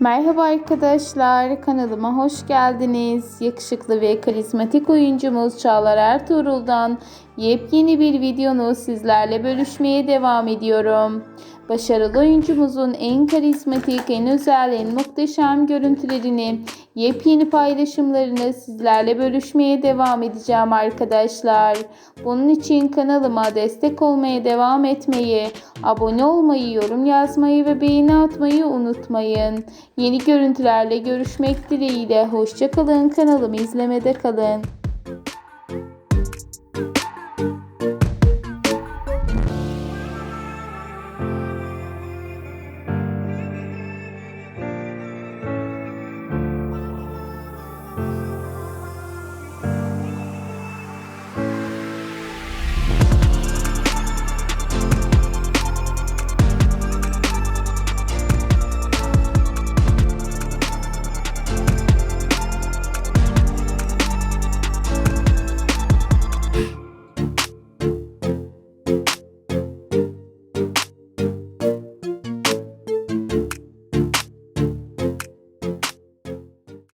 Merhaba arkadaşlar, kanalıma hoş geldiniz. Yakışıklı ve karizmatik oyuncumuz Çağlar Ertuğrul'dan yepyeni bir videonu sizlerle bölüşmeye devam ediyorum. Başarılı oyuncumuzun en karizmatik, en özel, en muhteşem görüntülerini, yepyeni paylaşımlarını sizlerle bölüşmeye devam edeceğim arkadaşlar. Bunun için kanalıma destek olmaya devam etmeyi, abone olmayı, yorum yazmayı ve beğeni atmayı unutmayın. Yeni görüntülerle görüşmek dileğiyle. Hoşçakalın. Kanalımı izlemede kalın.